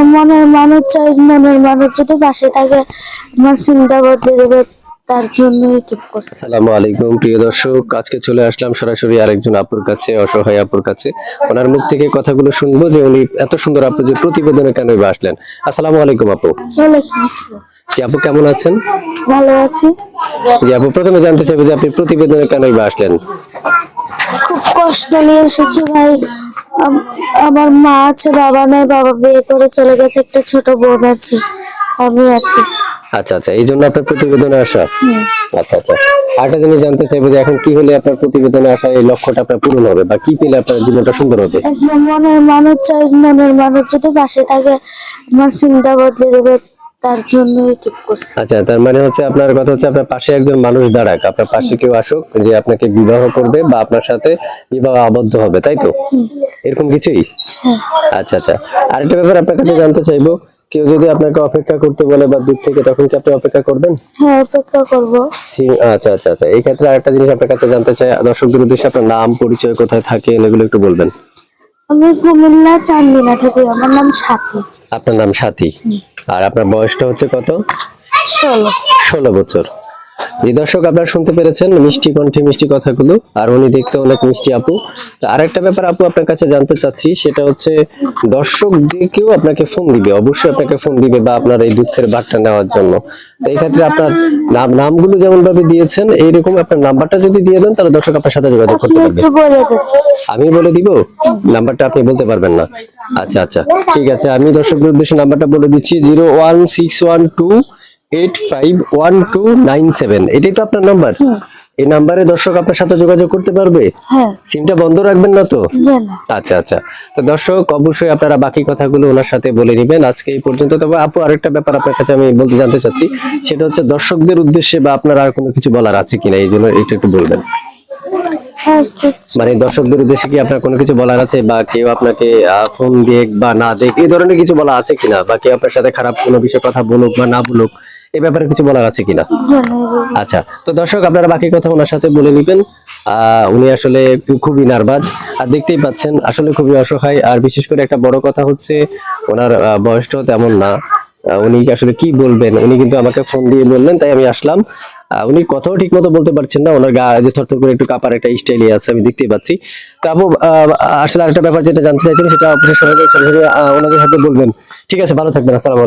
আপনার মনের মানুষ চাই মনের মানুষ যদি পাশে থাকে আমার চিন্তা বদলে দেবে তার জন্য ইউটিউব করছে। আসসালামু আলাইকুম প্রিয় দর্শক আজকে চলে আসলাম সরাসরি আরেকজন আপুর কাছে অসহায় আপুর কাছে। ওনার মুখ থেকে কথাগুলো শুনব যে উনি এত সুন্দর আপু যে প্রতিবেদনে কেন আসলেন। আসসালামু আলাইকুম আপু। ওয়ালাইকুম আসসালাম। জি আপু কেমন আছেন? ভালো আছি। জি আপু প্রথমে জানতে চাইব যে আপনি প্রতিবেদনে কেন আসলেন? খুব কষ্ট নিয়ে এসেছি ভাই। আমার মা আছে বাবা নাই বাবা বিয়ে করে চলে গেছে একটা ছোট বোন আছে আমি আছি। আচ্ছা আচ্ছা এই জন্য আপনার প্রতিবেদনে আসা? আচ্ছা আচ্ছা আরেকটা জিনিস জানতে চাইব যে এখন কি হলে আপনার প্রতিবেদনে আসা এই লক্ষ্যটা আপনার পূরণ হবে বা কি পেলে আপনার জীবনটা সুন্দর হবে? মনের মানুষ চাই মনের মানুষ যদি পাশে থাকে আমার চিন্তা বদলে দেবে তার জন্য ইউটিউব করছে। আচ্ছা তার মানে হচ্ছে আপনার কথা হচ্ছে আপনার পাশে একজন মানুষ দাঁড়াক আপনার পাশে কেউ আসুক যে আপনাকে বিবাহ করবে বা আপনার সাথে বিবাহ আবদ্ধ হবে তাই তো? এরকম কিছুই? আচ্ছা আচ্ছা। আরেকটা ব্যাপার আপনার কাছে জানতে চাইব কেউ যদি আপনাকে অপেক্ষা করতে বলে বা দূর থেকে তখন কি আপনি অপেক্ষা করবেন? হ্যাঁ অপেক্ষা করব। আচ্ছা আচ্ছা আচ্ছা। এই ক্ষেত্রে আরেকটা জিনিস আপনার কাছে জানতে চাই দর্শকদের উদ্দেশ্যে আপনার নাম পরিচয় কোথায় থাকেন এগুলো একটু বলবেন। আমি কুমিল্লা চান্দিনা থাকি আমার নাম সাথী। আপনার নাম সাথী। আর আপনার বয়সটা হচ্ছে কত? ষোলো। ষোলো বছর। এই দর্শক আপনারা শুনতে পেরেছেন মিষ্টি কণ্ঠে মিষ্টি কথাগুলো আর উনি দেখতে অনেক মিষ্টি আপু। তো আরেকটা ব্যাপার আপু আপনার কাছে জানতে চাচ্ছি সেটা হচ্ছে দর্শক যে কেউ আপনাকে ফোন দিবে অবশ্যই আপনাকে ফোন দিবে বা আপনার এই দুঃখের বার্তা নেওয়ার জন্য। তো এই ক্ষেত্রে আপনার নাম নামগুলো যেমন ভাবে দিয়েছেন এইরকম আপনার নাম্বারটা যদি দিয়ে দেন তাহলে দর্শক আপনার সাথে যোগাযোগ করতে পারবে। আমি বলে দিব? নাম্বারটা আপনি বলতে পারবেন না। আচ্ছা আচ্ছা। ঠিক আছে আমি দর্শকদের উদ্দেশ্যে নাম্বারটা বলে দিচ্ছি zero one six one two eight five one two nine seven. এটাই তো আপনার নাম্বার? এই নাম্বারে দর্শক আপনার সাথে যোগাযোগ করতে পারবে? হ্যাঁ। সিমটা বন্ধ রাখবেন না তো? আচ্ছা আচ্ছা। তো দর্শক অবশ্যই আপনারা বাকি কথাগুলো ওনার সাথে বলে নেবেন। আজকে এই পর্যন্ত তবে আপু আরেকটা ব্যাপার আপনার কাছে আমি বলতে জানতে চাচ্ছি। সেটা হচ্ছে দর্শকদের উদ্দেশ্যে বা আপনার আর কোনো কিছু বলার আছে কিনা? এই জন্য একটু একটু বলবেন। হ্যাঁ মানে দর্শকদের উদ্দেশ্যে কি আপনার কোনো কিছু বলার আছে? বা কেউ আপনাকে ফোন দেখ বা না দেখ এই ধরনের কিছু বলা আছে কিনা? বা কেউ আপনার সাথে খারাপ কোনো বিষয়ে কথা বলুক বা না বলুক এই ব্যাপারে কিছু বলার আছে কিনা? আচ্ছা তো দর্শক আপনারা বাকি কথা ওনার সাথে বলে নেবেন। আহ, উনি আসলে খুবই নার্ভাস। আর দেখতেই পাচ্ছেন আসলে খুবই অসহায়। আর বিশেষ করে একটা বড় কথা হচ্ছে ওনার বয়সটাও তেমন না। উনি আসলে কি বলবেন? উনি কিন্তু আমাকে ফোন দিয়ে বললেন তাই আমি আসলাম। উনি কথাও ঠিক মতো বলতে পারছেন না। ওনার গা যে থরথর করে একটু কাপার একটা স্টাইলই আছে আমি দেখতেই পাচ্ছি। তো আপু আহ, আসলে আরেকটা ব্যাপার যেটা জানতে চাইছেন সেটা অবশ্যই সরাসরি ওনাদের সাথে বলবেন। ঠিক আছে ভালো থাকবেন আসসালাম